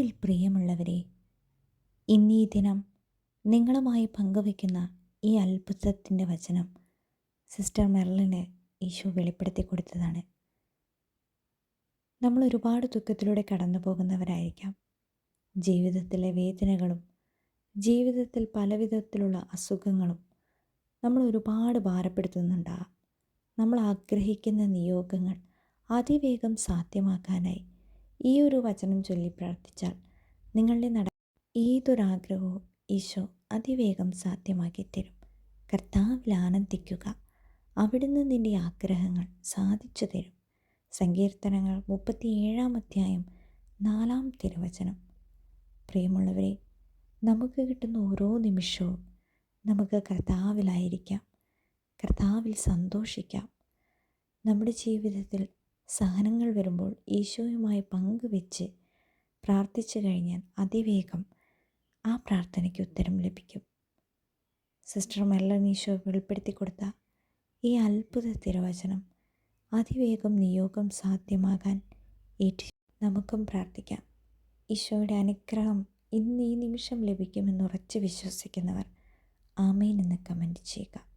കർത്താവിൽ പ്രിയമുള്ളവരെ ഇന്നീ ദിനം നിങ്ങളുമായി പങ്കുവയ്ക്കുന്ന ഈ അത്ഭുതത്തിന്റെ വചനം സിസ്റ്റർ മെർലിന് ഈശോ വെളിപ്പെടുത്തി കൊടുത്തതാണ്. നമ്മൾ ഒരുപാട് ദുഃഖത്തിലൂടെ കടന്നു പോകുന്നവരായിരിക്കാം ജീവിതത്തിലെ വേദനകളും ജീവിതത്തിൽ പലവിധത്തിലുള്ള അസുഖങ്ങളും നമ്മൾ ഒരുപാട് ഭാരപ്പെടുത്തുന്നുണ്ടാകാം നമ്മൾ ആഗ്രഹിക്കുന്ന നിയോഗങ്ങൾ അതിവേഗം സാധ്യമാക്കാനായി ഈ ഒരു വചനം ചൊല്ലി പ്രാർത്ഥിച്ചാൽ നിങ്ങളുടെ നട ഏതൊരാഗ്രഹവും ഈശോ അതിവേഗം സാധ്യമാക്കി തരും. കർത്താവിൽ ആനന്ദിക്കുക. അവിടുന്ന് നിന്റെ ആഗ്രഹങ്ങൾ സാധിച്ചു തരും. സങ്കീർത്തനങ്ങൾ മുപ്പത്തിയേഴാം അധ്യായം നാലാം തിരുവചനം. പ്രിയമുള്ളവരെ നമുക്ക് കിട്ടുന്ന ഓരോ നിമിഷവും നമുക്ക് കർത്താവിലായിരിക്കാം. കർത്താവിൽ സന്തോഷിക്കാം. നമ്മുടെ ജീവിതത്തിൽ സഹനങ്ങൾ വരുമ്പോൾ ഈശോയുമായി പങ്കുവെച്ച് പ്രാർത്ഥിച്ചു കഴിഞ്ഞാൽ അതിവേഗം ആ പ്രാർത്ഥനയ്ക്ക് ഉത്തരം ലഭിക്കും. സിസ്റ്റർ മെല്ലൻ ഈശോ വെളിപ്പെടുത്തി കൊടുത്ത ഈ അത്ഭുത തിരുവചനം അതിവേഗം നിയോഗം സാധ്യമാകാൻ ഏറ്റു നമുക്കും പ്രാർത്ഥിക്കാം. ഈശോയുടെ അനുഗ്രഹം ഇന്ന് ഈ നിമിഷം ലഭിക്കുമെന്ന് ഉറച്ച് വിശ്വസിക്കുന്നവർ ആമേൻ എന്ന് കമന്റ് ചെയ്യുക.